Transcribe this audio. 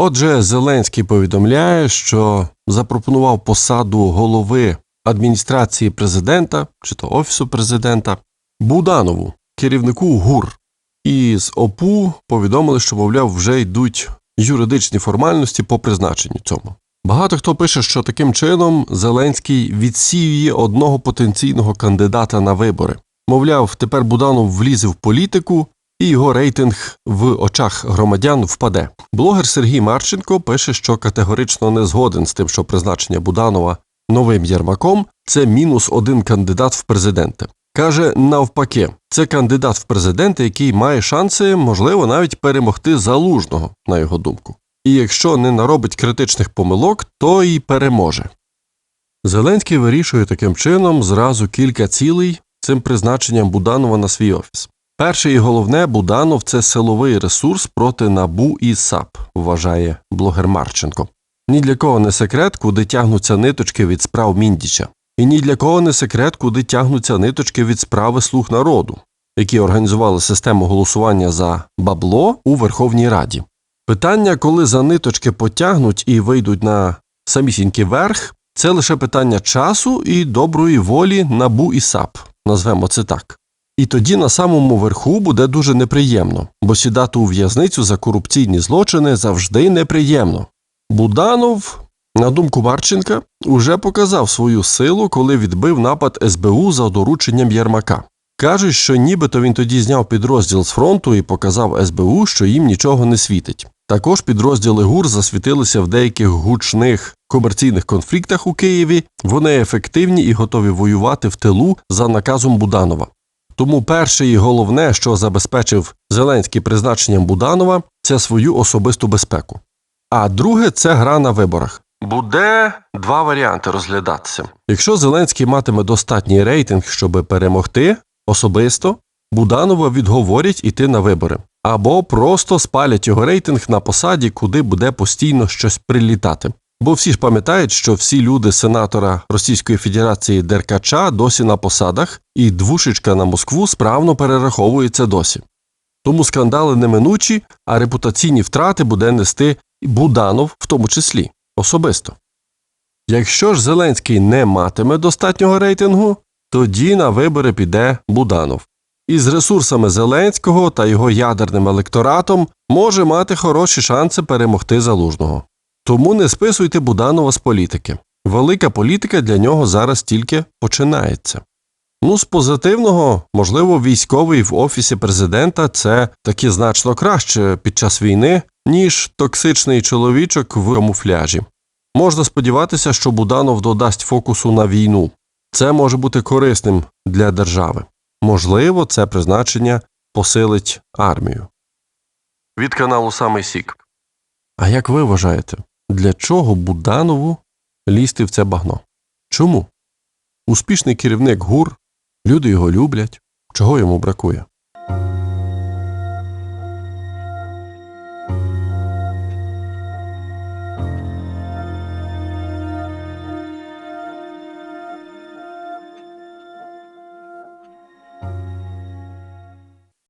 Отже, Зеленський повідомляє, що запропонував посаду голови адміністрації президента чи то офісу президента Буданову, керівнику ГУР. І з ОПУ повідомили, що, мовляв, вже йдуть юридичні формальності по призначенню цьому. Багато хто пише, що таким чином Зеленський відсіює одного потенційного кандидата на вибори. Мовляв, тепер Буданов влізе в політику, і його рейтинг в очах громадян впаде. Блогер Сергій Марченко пише, що категорично не згоден з тим, що призначення Буданова новим Єрмаком це мінус один кандидат в президенти. Каже, навпаки, це кандидат в президенти, який має шанси, можливо, навіть перемогти залужного, на його думку. І якщо не наробить критичних помилок, то і переможе. Зеленський вирішує таким чином зразу кілька цілей цим призначенням Буданова на свій офіс. Перше і головне, Буданов це силовий ресурс проти НАБУ і САП, вважає блогер Марченко. Ні для кого не секрет, куди тягнуться ниточки від справ Міндіча. І ні для кого не секрет, куди тягнуться ниточки від справи слуг народу, які організували систему голосування за бабло у Верховній Раді. Питання, коли за ниточки потягнуть і вийдуть на самісінький верх, це лише питання часу і доброї волі НАБУ і САП, назвемо це так. І тоді на самому верху буде дуже неприємно, бо сідати у в'язницю за корупційні злочини завжди неприємно. Буданов, на думку Марченка, уже показав свою силу, коли відбив напад СБУ за дорученням Єрмака. Кажуть, що нібито він тоді зняв підрозділ з фронту і показав СБУ, що їм нічого не світить. Також підрозділи ГУР засвітилися в деяких гучних комерційних конфліктах у Києві. Вони ефективні і готові воювати в тилу за наказом Буданова. Тому перше і головне, що забезпечив Зеленський призначенням Буданова, це свою особисту безпеку. А друге це гра на виборах. Буде два варіанти розглядатися. Якщо Зеленський матиме достатній рейтинг, щоб перемогти особисто, Буданова відговорять іти на вибори. Або просто спалять його рейтинг на посаді, куди буде постійно щось прилітати. Бо всі ж пам'ятають, що всі люди сенатора Російської Федерації Деркача досі на посадах, і двушечка на Москву справно перераховується досі. Тому скандали неминучі, а репутаційні втрати буде нести Буданов в тому числі особисто. Якщо ж Зеленський не матиме достатнього рейтингу, тоді на вибори піде Буданов. І з ресурсами Зеленського та його ядерним електоратом може мати хороші шанси перемогти залужного. Тому не списуйте Буданова з політики. Велика політика для нього зараз тільки починається. Ну, з позитивного, можливо, військовий в офісі президента це таки значно краще під час війни, ніж токсичний чоловічок в камуфляжі. Можна сподіватися, що Буданов додасть фокусу на війну. Це може бути корисним для держави. Можливо, це призначення посилить армію. Від каналу Самий Сік. А як ви вважаєте, для чого Буданову лізти в це багно? Чому? Успішний керівник ГУР, люди його люблять, чого йому бракує?